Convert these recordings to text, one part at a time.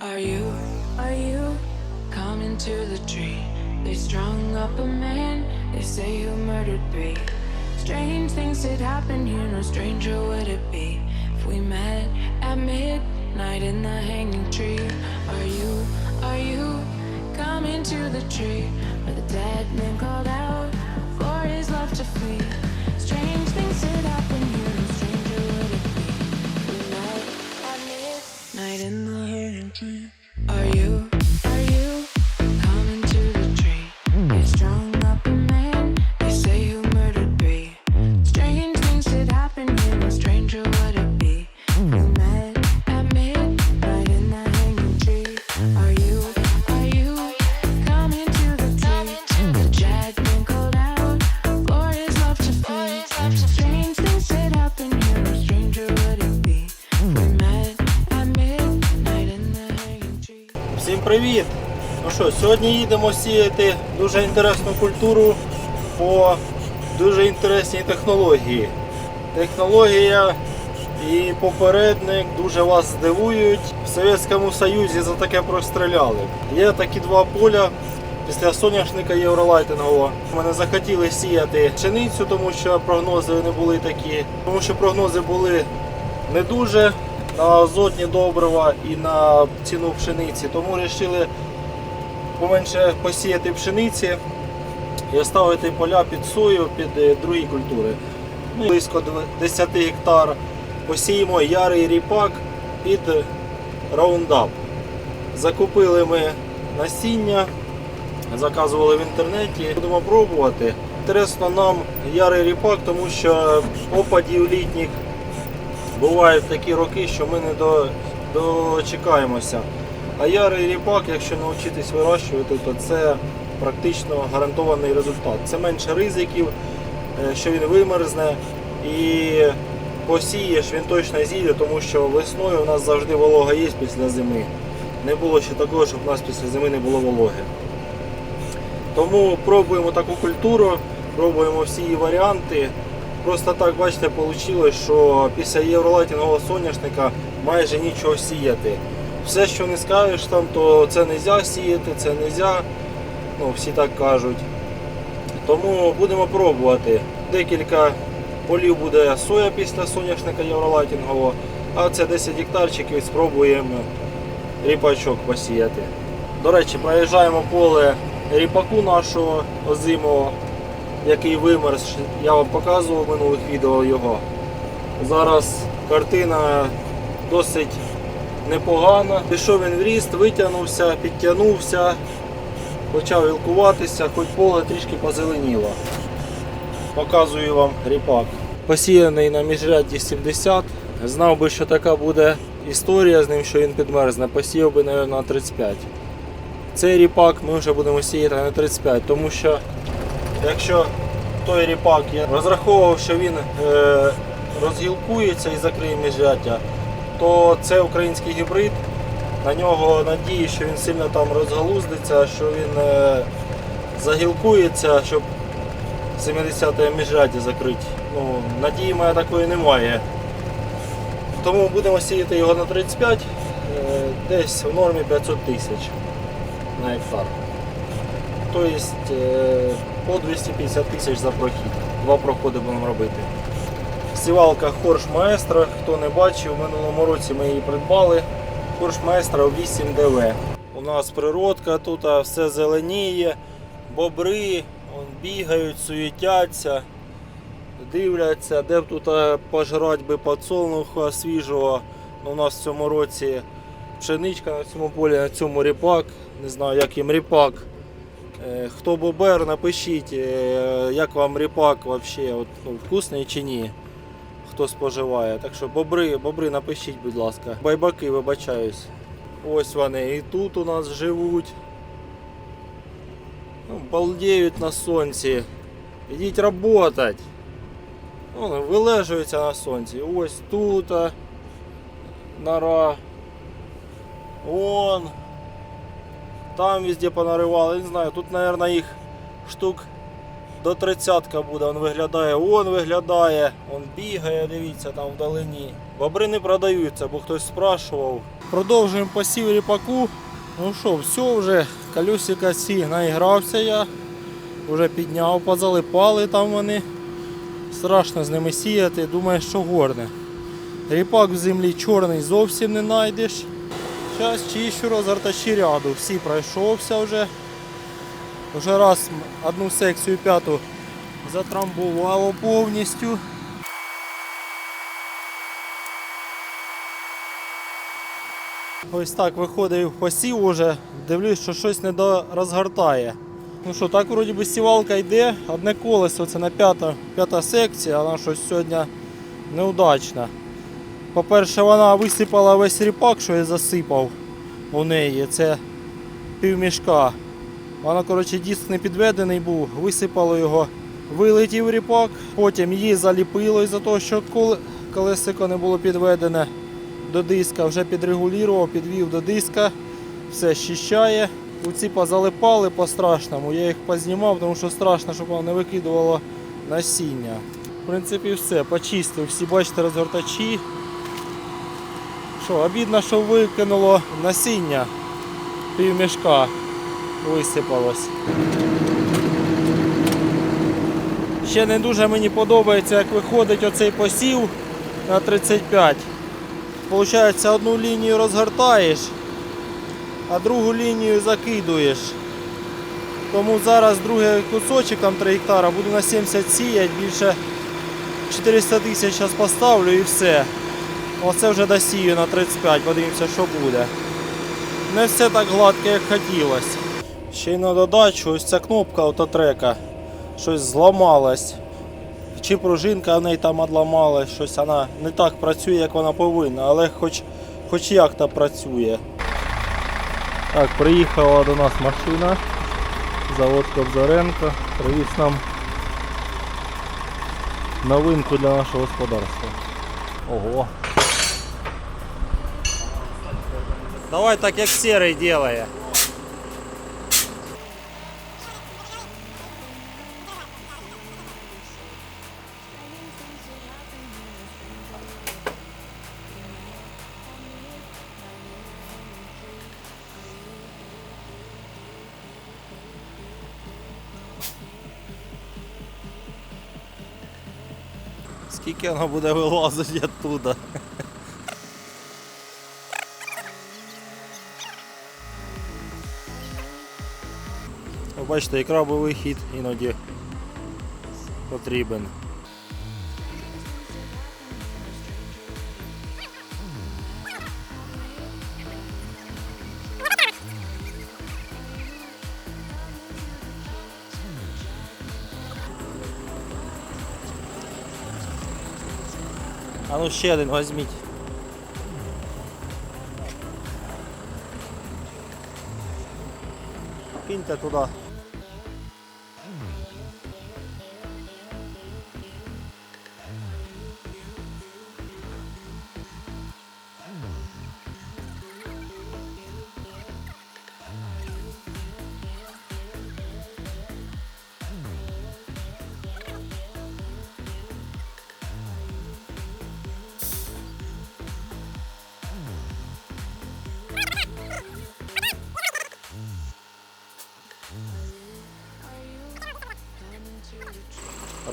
Are you, are you coming to the tree? They strung up a man, they say you murdered three. Strange things did happen here, no stranger would it be if we met at midnight in the hanging tree. Are you, are you coming to the tree where the dead man called out for his love to flee? Всім привіт! Ну що, сьогодні їдемо сіяти дуже інтересну культуру по дуже інтересній технології. Технологія і попередник дуже вас здивують. В Совєтському Союзі за таке простріляли. Є такі два поля після соняшника євролайтингового. Ми не захотіли сіяти пшеницю, тому що прогнози не були такі, тому що прогнози були не дуже на азотні добрива і на ціну пшениці. Тому вирішили поменше посіяти пшениці і оставити поля під сою, під е, другі культури. Близько 10 гектар посіємо ярий ріпак під раундап. Закупили ми насіння, заказували в інтернеті. Будемо пробувати. Інтересно нам ярий ріпак, тому що опадів літніх бувають такі роки, що ми не до, дочекаємося. А ярий ріпак, якщо навчитись вирощувати, то це практично гарантований результат. Це менше ризиків, е, що він вимерзне і посієш, він точно зійде, тому що весною у нас завжди волога є після зими. Не було ще такого, щоб у нас після зими не було вологи. Тому пробуємо таку культуру, пробуємо всі її варіанти. Просто так, бачите, вийшло, що після євролайтінгового соняшника майже нічого сіяти. Все, що не скажеш там, то це не можна сіяти, це не можна. Ну, всі так кажуть. Тому будемо пробувати. Декілька полів буде соя після соняшника євролайтінгового, а це 10 гектарчиків спробуємо ріпачок посіяти. До речі, проїжджаємо поле ріпаку нашого озимого, який вимерз. Я вам показував в минулих відео його. Зараз картина досить непогана. Пішов він в ріст, витягнувся, підтягнувся, почав вілкуватися, хоч поле трішки позеленіло. Показую вам ріпак. Посіяний на міжрядді 70. Знав би, що така буде історія з ним, що він підмерзне, посіяв би, мабуть, на 35. Цей ріпак ми вже будемо сіяти на 35, тому що якщо той ріпак я розраховував, що він е, розгілкується і закриє міжряддя, то це український гібрид. На нього надії, що він сильно там розгалуздиться, що він е, загілкується, щоб 70-те міжряддя закрити. Ну, надії моя такої немає. Тому будемо сіяти його на 35, е, десь в нормі 500 тисяч на гектар. Тобто е, по 250 тисяч за прохід. Два проходи будемо робити. Сівалка Хорш Маестро, хто не бачив, в минулому році ми її придбали. Хорш Маестро 8 ДВ. У нас природка тут, все зеленіє, бобри он, бігають, суетяться, дивляться, де б тут е, пожрати би подсолнуха свіжого. Ну, У нас в цьому році пшеничка на цьому полі, на цьому ріпак. Не знаю, як їм ріпак. Е, Хто бобер, напишіть, е, як вам ріпак вообще, от, ну, вкусний чи ні. Хто споживає. Так що бобри, бобри напишіть, будь ласка. Байбаки, вибачаюсь. Ось вони і тут у нас живуть. Ну, балдеють на сонці. Ідіть працювати. Вони вилежуються на сонці. Ось тут нора. Вон. Там везде понаривали. Не знаю, тут, мабуть, їх штук до 30 буде. Он виглядає, он виглядає, он бігає, дивіться, там вдалині. Бобри не продаються, бо хтось спрашував. Продовжуємо посів ріпаку. Ну що, все вже, колесика ці наігрався я. Вже підняв, позалипали там вони. Страшно з ними сіяти, думаю, що горне. Ріпак в землі чорний зовсім не знайдеш. Зараз чищу розгортачі ряду. Всі пройшовся вже. Вже раз одну секцію п'яту затрамбувало повністю. Ось так виходив посів уже, дивлюсь, що щось не розгортає. Ну що, так вроді би сівалка йде, одне колесо, це на п'ята, п'ята секція, вона щось сьогодні неудачна. По-перше, вона висипала весь ріпак, що я засипав у неї. Це півмішка. Вона, коротше, диск не підведений був, висипало його, вилетів ріпак, потім її заліпило із-за того, що кол- колесико не було підведене до диска, вже підрегулював, підвів до диска, все щищає. Оці позалипали по-страшному, я їх познімав, тому що страшно, щоб воно не викидувало насіння. В принципі, все, почистив, всі бачите розгортачі. Що, обідно, що викинуло насіння, півмішка висипалось. Ще не дуже мені подобається, як виходить оцей посів на 35. Получається, одну лінію розгортаєш, а другу лінію закидуєш. Тому зараз другий кусочок, там 3 гектара, буду на 70 сіяти, більше 400 тисяч зараз поставлю і все. Оце вже досію на 35, подивимося, що буде. Не все так гладко, як хотілося. Ще й на додачу, ось ця кнопка автотрека щось зламалась. Чи пружинка в неї там одламалась, щось вона не так працює, як вона повинна, але хоч, хоч як то працює. Так, приїхала до нас машина. Завод Кобзаренко. Привіз нам новинку для нашого господарства. Ого. Давай так, як серий делає. Скільки вона буде вилазити оттуда? Бачите, і крабовий хід іноді потрібен. А ну ще один візьміть. Киньте туди.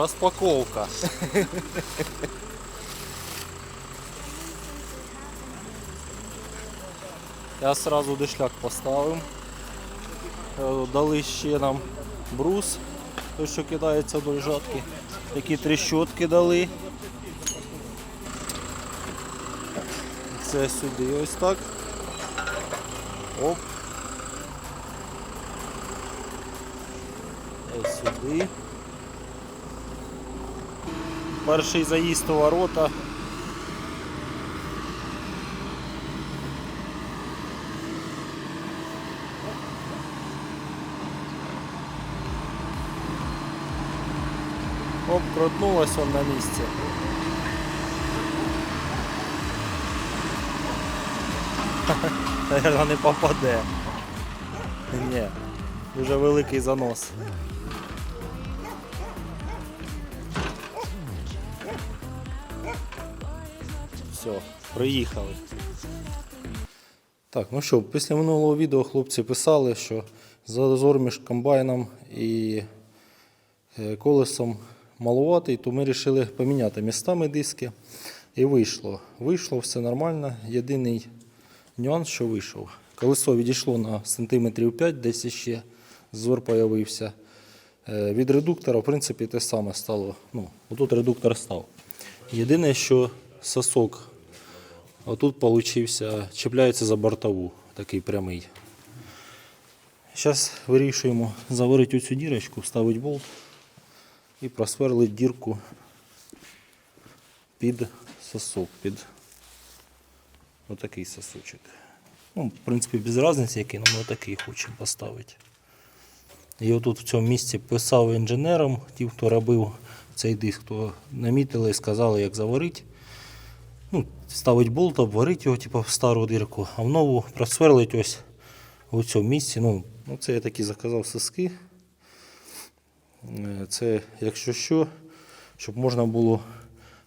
Розпаковка. Я сразу дишляк поставив. Е, Дали ще нам брус, той, що кидається вдоль жатки. Такі тріщотки дали. Це сюди ось так. Оп. Ось сюди. Перший заїзд у ворота. Оп, крутнулось он на місці. Наверно, не попаде. Ні, дуже великий занос. Все, приїхали. Так, ну що, після минулого відео хлопці писали, що зазор між комбайном і е, колесом малуватий, то ми вирішили поміняти містами диски. І вийшло. Вийшло все нормально. Єдиний нюанс, що вийшов. Колесо відійшло на сантиметрів 5, десь ще зор появився. Е, Від редуктора, в принципі, те саме стало. Ну, отут редуктор став. Єдине, що сосок отут получився, чіпляється за бортову, такий прямий. Зараз вирішуємо заварити оцю дірочку, вставити болт і просверлити дірку під сосок, під отакий сосочок. Ну, в принципі, без різниці, який, але ми отакий хочемо поставити. І отут в цьому місці писав інженерам, ті, хто робив цей диск, то намітили і сказали, як заварити. Ставить болт, обварити його, типу, в стару дирку, а в нову просверлить ось у цьому місці. Ну, ну, це я такі заказав соски. Е, Це, якщо що, щоб можна було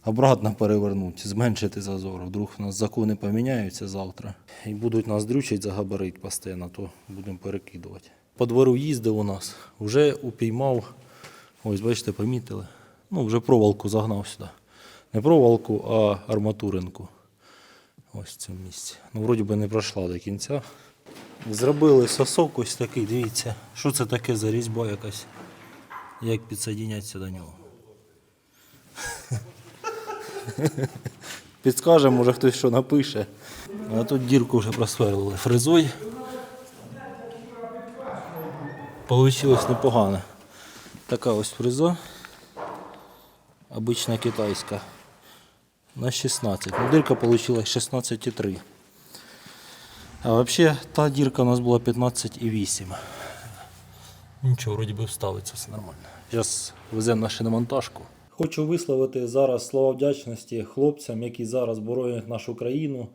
обратно перевернути, зменшити зазор. Вдруг у нас закони поміняються завтра і будуть нас дрючити за габарит постійно, то будемо перекидувати. По двору їздив у нас, вже упіймав, ось бачите, помітили. Ну, вже проволоку загнав сюди. Не проволоку, а арматуринку. Ось в цьому місці. Ну, вроді би не пройшла до кінця. Зробили сосок ось такий, дивіться, що це таке за різьба якась. Як підсоединятися до нього. Підскаже, може хтось що напише. А тут дірку вже просверлили фрезой. Получилось непогано. Така ось фреза. Обична китайська. На 16. Ну, дирка получилась 16,3. А взагалі та дірка у нас була 15,8. Нічого, вроді би вставиться все нормально. Зараз веземо на шиномонтажку. Хочу висловити зараз слова вдячності хлопцям, які зараз боронять нашу країну.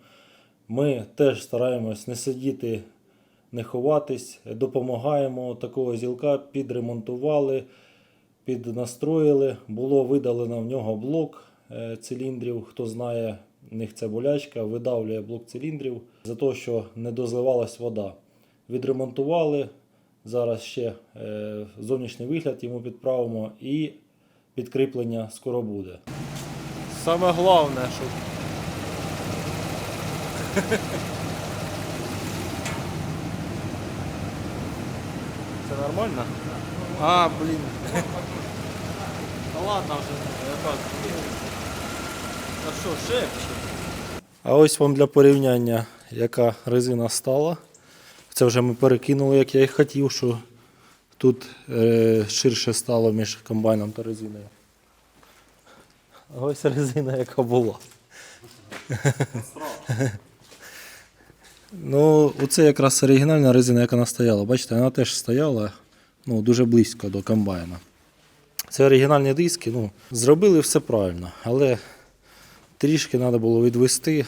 Ми теж стараємось не сидіти, не ховатись, допомагаємо. Такого зілка підремонтували, піднастроїли. Було видалено в нього блок циліндрів. Хто знає, в них це болячка, видавлює блок циліндрів за те, що не дозливалась вода. Відремонтували. Зараз ще е, зовнішній вигляд йому підправимо і підкріплення скоро буде. Саме головне, щоб Це нормально? А, блін. Та ладно вже, я так. А що, шепче? А ось вам для порівняння, яка резина стала. Це вже ми перекинули, як я і хотів, що тут е, ширше стало між комбайном та резиною. А ось резина, яка була. ну, оце якраз оригінальна резина, яка настояла. Бачите, вона теж стояла ну, дуже близько до комбайна. Це оригінальні диски. Ну, зробили все правильно, але трішки треба було відвести.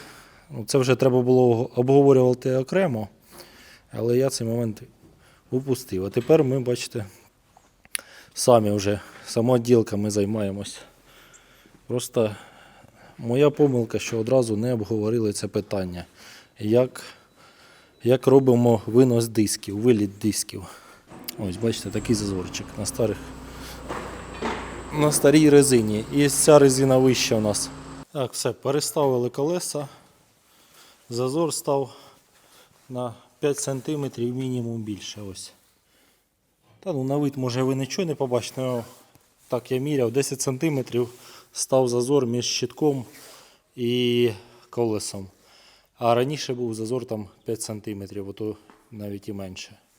Ну, це вже треба було обговорювати окремо, але я цей момент упустив. А тепер ми, бачите, самі вже самооділками займаємось. Просто моя помилка, що одразу не обговорили це питання. Як, як робимо винос дисків, виліт дисків. Ось, бачите, такий зазорчик на старих на старій резині. І ця резина вища у нас. Так, все, переставили колеса. Зазор став на 5 см мінімум більше. Ось. Та ну на вид може ви нічого не побачите, але так я міряв, 10 см став зазор між щитком і колесом. А раніше був зазор там 5 см, а то навіть і менше.